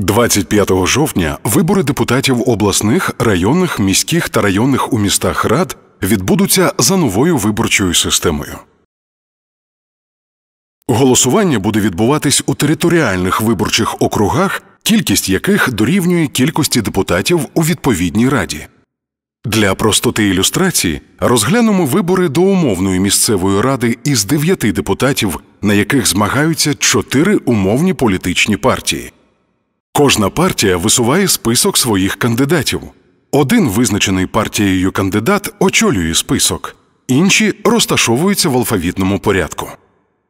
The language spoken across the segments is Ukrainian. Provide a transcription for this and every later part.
25 жовтня вибори депутатів обласних, районних, міських та районних у містах рад відбудуться за новою виборчою системою. Голосування буде відбуватись у територіальних виборчих округах, кількість яких дорівнює кількості депутатів у відповідній раді. Для простоти ілюстрації розглянемо вибори до умовної місцевої ради із дев'яти депутатів, на яких змагаються чотири умовні політичні партії. Кожна партія висуває список своїх кандидатів. Один визначений партією кандидат очолює список, інші розташовуються в алфавітному порядку.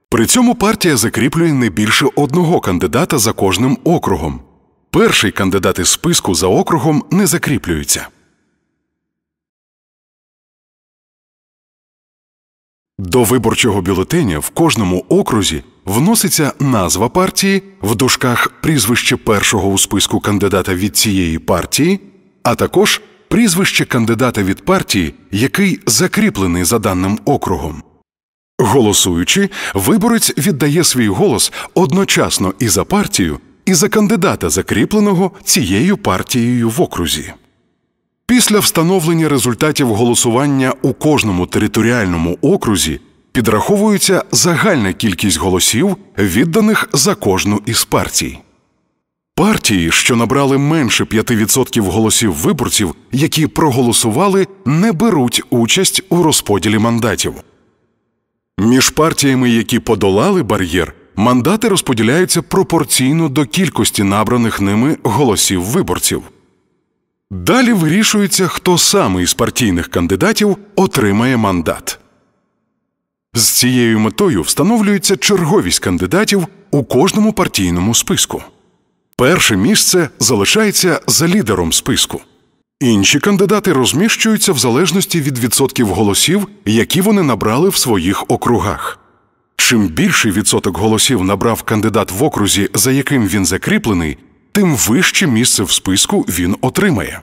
При цьому партія закріплює не більше одного кандидата за кожним округом. Перший кандидат із списку за округом не закріплюється. До виборчого бюлетеня в кожному окрузі вноситься назва партії в дужках прізвище першого у списку кандидата від цієї партії, а також прізвище кандидата від партії, який закріплений за даним округом. Голосуючи, виборець віддає свій голос одночасно і за партію, і за кандидата, закріпленого цією партією в окрузі. Після встановлення результатів голосування у кожному територіальному окрузі підраховується загальна кількість голосів, відданих за кожну із партій. Партії, що набрали менше 5% голосів виборців, які проголосували, не беруть участь у розподілі мандатів. Між партіями, які подолали бар'єр, мандати розподіляються пропорційно до кількості набраних ними голосів виборців. Далі вирішується, хто саме із партійних кандидатів отримає мандат. З цією метою встановлюється черговість кандидатів у кожному партійному списку. Перше місце залишається за лідером списку. Інші кандидати розміщуються в залежності від відсотків голосів, які вони набрали в своїх округах. Чим більший відсоток голосів набрав кандидат в окрузі, за яким він закріплений, тим вище місце в списку він отримає.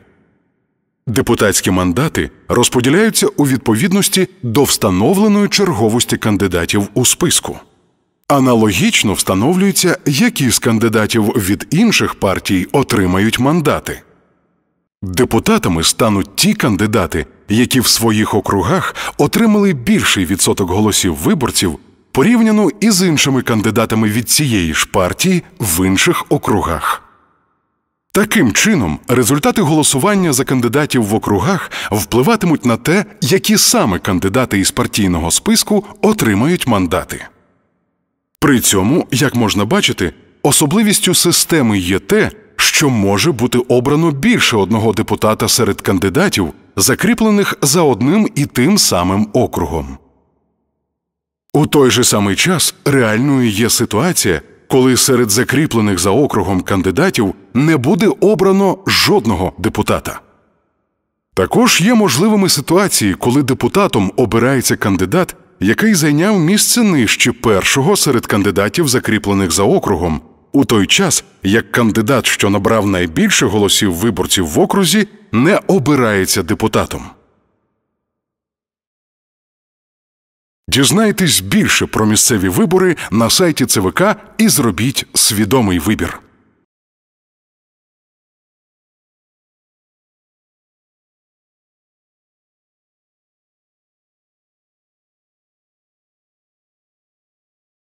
Депутатські мандати розподіляються у відповідності до встановленої черговості кандидатів у списку. Аналогічно встановлюється, які з кандидатів від інших партій отримають мандати. Депутатами стануть ті кандидати, які в своїх округах отримали більший відсоток голосів виборців порівняно із іншими кандидатами від цієї ж партії в інших округах. Таким чином, результати голосування за кандидатів в округах впливатимуть на те, які саме кандидати із партійного списку отримають мандати. При цьому, як можна бачити, особливістю системи є те, що може бути обрано більше одного депутата серед кандидатів, закріплених за одним і тим самим округом. У той же самий час реальною є ситуація, коли серед закріплених за округом кандидатів не буде обрано жодного депутата. Також є можливими ситуації, коли депутатом обирається кандидат, який зайняв місце нижче першого серед кандидатів, закріплених за округом, у той час як кандидат, що набрав найбільше голосів виборців в окрузі, не обирається депутатом. Дізнайтесь більше про місцеві вибори на сайті ЦВК і зробіть свідомий вибір.